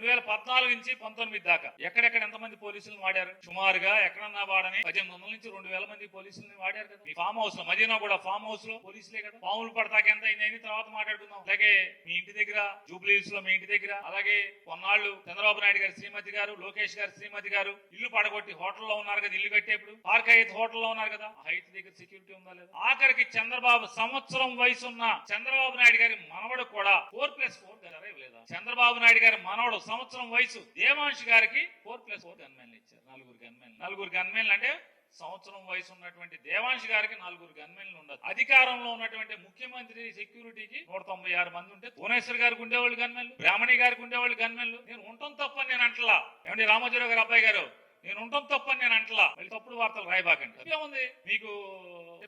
రెండు వేల పద్నాలుగు నుంచి పంతొమ్మిది దాకా. ఎక్కడెక్కడ ఎంతమంది పోలీసులను వాడారు? సుమారుగా ఎక్కడన్నా వాడని పద్దెనిమిది వందల నుంచి రెండు వేల మంది పోలీసులను వాడారు కదా. మీ ఫామ్ హౌస్లో మదీనా కూడా ఫామ్ హౌస్లో పోలీసులే కదా. పాములు పడతాక ఎంత అయింది తర్వాత మాట్లాడుకుందాం. అలాగే మీ ఇంటి దగ్గర జూబ్లీస్లో మీ ఇంటి దగ్గర అలాగే కొన్నాళ్ళు చంద్రబాబు నాయుడు గారి శ్రీమతి గారు లోకేష్ గారి శ్రీమతి గారు ఇల్లు పడగొట్టి హోటల్లో ఉన్నారు కదా ఇల్లు కట్టేప్పుడు. పార్క్ హైత్ హోటల్లో ఉన్నారు కదా. హైత్ దగ్గర సెక్యూరిటీ ఉందా లేదా? ఆఖరికి చంద్రబాబు సంవత్సరం వయసు ఉన్న చంద్రబాబు నాయుడు గారి మనవడు కూడా ఫోర్ ప్లస్ ఫోర్ లేదా? చంద్రబాబు నాయుడు గారి మనవడు సంవత్సరం వయసు. దేవాంశ్ గారికి ఫోర్ ప్లస్ ఫోర్ గన్మెన్లు ఇచ్చారు. నలుగురు గన్మెన్లు నలుగురు గన్మెన్లు అంటే సంవత్సరం వయసు ఉన్నటువంటి దేవాంశ్ గారికి నలుగురు గన్మెన్లు ఉండదు అధికారంలో ఉన్నటువంటి ముఖ్యమంత్రి సెక్యూరిటీకి నూట తొంభై ఆరు మంది ఉంటే భువనేశ్వర్ గారికి ఉండేవాళ్ళు గన్మెన్లు బ్రాహ్మణి గారికి ఉండేవాళ్ళు గన్మెన్లు నేను ఉంటాం తప్ప నేను అంటలా. ఏమండి రామోజీరావు గారు అబ్బాయి గారు? నేను ఉంటాం తప్పని నేను అంటలా. మళ్ళీ తప్పుడు వార్తలు రాయబాకండి. ఏముంది మీకు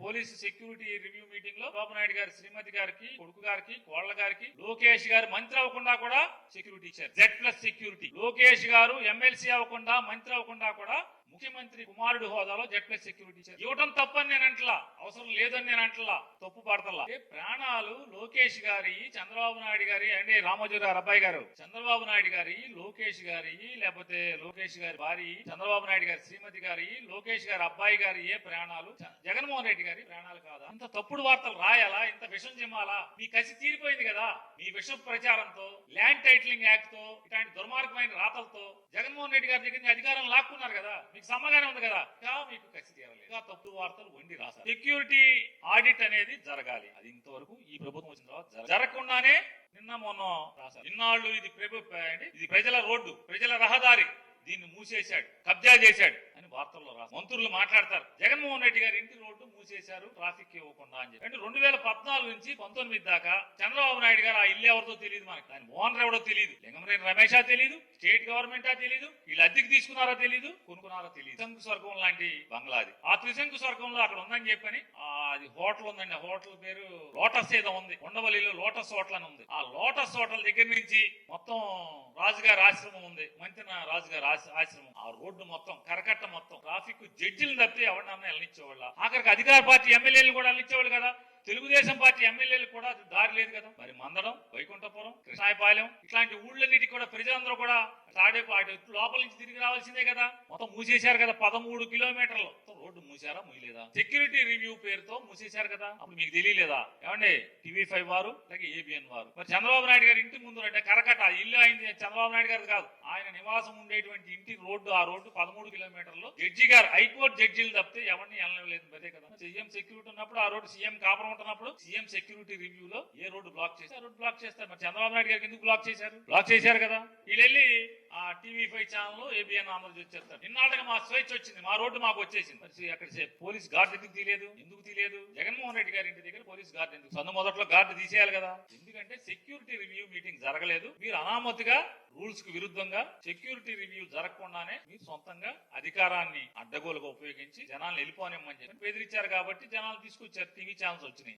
పోలీసు సెక్యూరిటీ రివ్యూ మీటింగ్లో బాబు నాయుడు గారి శ్రీమతి గారికి కొడుకు గారికి కోళ్ళ గారికి లోకేష్ గారు మంత్రి అవ్వకుండా కూడా సెక్యూరిటీ ఇచ్చారు. Z plus security. లోకేష్ గారు ఎమ్మెల్సీ అవ్వకుండా మంత్రి అవ్వకుండా కూడా ముఖ్యమంత్రి కుమారుడు హోదాలో జెడ్ సెక్యూరిటీ ఇవ్వటం తప్పని నేను అంటలా అవసరం లేదని నేను అంటలా తప్పు పడతలా. ప్రాణాలు లోకేష్ గారి చంద్రబాబు నాయుడు గారి అంటే రామోజీ గారు అబ్బాయి గారు చంద్రబాబు నాయుడు గారి లోకేష్ గారి లేకపోతే లోకేష్ గారి భార్య చంద్రబాబు నాయుడు గారి శ్రీమతి గారి లోకేష్ గారి అబ్బాయి గారి ఏ ప్రాణాలు జగన్మోహన్ రెడ్డి గారి ప్రాణాలు కాదా? ఇంత తప్పుడు వార్తలు రాయాలా? ఇంత విషం చిమ్మాలా మీ కసి తీరిపోయింది కదా? మీ విష ప్రచారంతో ల్యాండ్ టైటిలింగ్ యాక్ట్తో ఇలాంటి దుర్మార్గమైన రాతలతో జగన్మోహన్ రెడ్డి గారి దగ్గర అధికారం లాక్కున్నారు కదా? మీకు సమాధానం ఉంది కదా? మీకు తీరలేదు ఇంకా తప్పుడు వార్తలు వండి రాశారు సెక్యూరిటీ ఆడిట్ అనేది జరగాలి. అది ఇంతవరకు ఈ ప్రభుత్వం వచ్చిన తర్వాత జరగ- జరగకుండానే నిన్న మొన్న రాశారు ఇన్నాళ్ళు ఇది ప్రభు ఏంటి? ఇది ప్రజల రోడ్డు ప్రజల రహదారి. దీన్ని మూసేశాడు కబ్జా చేశాడు. వార్తల్లో రాశారు మంత్రులు మాట్లాడతారు. జగన్మోహన్ రెడ్డి గారి ఇంటి రోడ్డు మూసేశారు ట్రాఫిక్ ఇవ్వకుండా అని చెప్పి. అంటే రెండు వేల పద్నాలుగు నుంచి పంతొమ్మిది దాకా చంద్రబాబు నాయుడు గారు ఆ ఇల్లు ఎవరితో తెలియదు మనకి. దాని ఓనర్ ఎవడో తెలియదు లింగమరేని రమేషా తెలియదు స్టేట్ గవర్నమెంట్ తెలియదు వీళ్ళు అద్దెకి తీసుకున్నారో తెలియదు కొనుక్కున్నారో తెలియదు త్రిశంకు స్వర్గం లాంటి బంగ్లాది ఆ త్రిశంకు స్వర్గంలో అక్కడ ఉందని చెప్పని ఆ, అది హోటల్ ఉందండి. ఆ హోటల్ పేరు లోటస్ ఏదో ఉంది. ఉండవల్లిలో లోటస్ హోటల్ అని ఉంది. ఆ లోటస్ హోటల్ దగ్గర నుంచి మొత్తం రాజుగారి ఆశ్రమం ఉంది. మంతిన రాజుగారి ఆశ్రమం. ఆ రోడ్డు మొత్తం కరకట్ట మొత్తం. ట్రాఫిక్ జడ్జిలు తప్పితే ఎవరినన్నా వెళ్ళనిచ్చేవాళ్ళ ఆఖరికి అధికార పార్టీ ఎమ్మెల్యేలు కూడా వెళ్ళనిచ్చేవాళ్ళు కదా. తెలుగుదేశం పార్టీ ఎమ్మెల్యేలు కూడా దారి లేదు కదా. మరి మందడం వైకుంఠపురం కృష్ణాయపాలెం ఇట్లాంటి ఊళ్ళన్నిటి కూడా ప్రజలందరూ కూడా తాడేపాటి లోపల నుంచి తిరిగి రావాల్సిందే కదా. మొత్తం మూసేశారు కదా పదమూడు కిలోమీటర్లు. మూసారా? మూయలేదా? సెక్యూరిటీ రివ్యూ పేరుతో మూసేశారు కదా. అప్పుడు మీకు తెలియలేదా? ఏమండి? టీవీ ఫైవ్ వారు అలాగే ఏబిఎన్ వారు. మరి చంద్రబాబు నాయుడు గారి ఇంటి ముందు అంటే కరకట. ఇల్లు అయింది చంద్రబాబు నాయుడు గారు కాదు. ఆయన నివాసం ఉండేటువంటి ఇంటి రోడ్డు ఆ రోడ్డు పదమూడు కిలోమీటర్లు. జడ్జి గారు హైకోర్టు జడ్జీలు తప్పితే ఎవరిని వెళ్ళలేదు అదే కదా. సీఎం సెక్యూరిటీ ఉన్నప్పుడు ఆ రోడ్డు సీఎం కాపురం ఉంటున్నప్పుడు సీఎం సెక్యూరిటీ రివ్యూ లో ఏ రోడ్డు బ్లాక్ చేసి ఆ రోడ్డు బ్లాక్ చేస్తారు. మరి చంద్రబాబు నాయుడు గారికి ఎందుకు బ్లాక్ చేశారు? బ్లాక్ చేశారు కదా. వీళ్ళు వెళ్ళి ఆ TV five channel ABN Andhrajyothi వచ్చేస్తారు ఇన్నాళ్ళకి మా స్వేచ్ఛ వచ్చింది మా రోడ్డు మాకు వచ్చేసింది. అక్కడ పోలీస్ గార్డు ఎందుకు తీయలేదు? ఎందుకు తీయలేదు? జగన్మోహన్ రెడ్డి గారి ఇంటి దగ్గర పోలీస్ గార్డు ఎందుకు? సందు మొదట్లో గార్డు తీసేయాలి కదా. ఎందుకంటే సెక్యూరిటీ రివ్యూ మీటింగ్ జరగలేదు. మీరు అనామతిగా రూల్స్కు విరుద్ధంగా సెక్యూరిటీ రివ్యూ జరగకుండానే మీరు సొంతంగా అధికారాన్ని అడ్డగోలుగా ఉపయోగించి జనాలను వెళ్ళిపోనిమ్మని చెప్పి బెదిరించారు కాబట్టి జనాలు తీసుకొచ్చారు. టీవీ ఛానల్స్ వచ్చినాయి.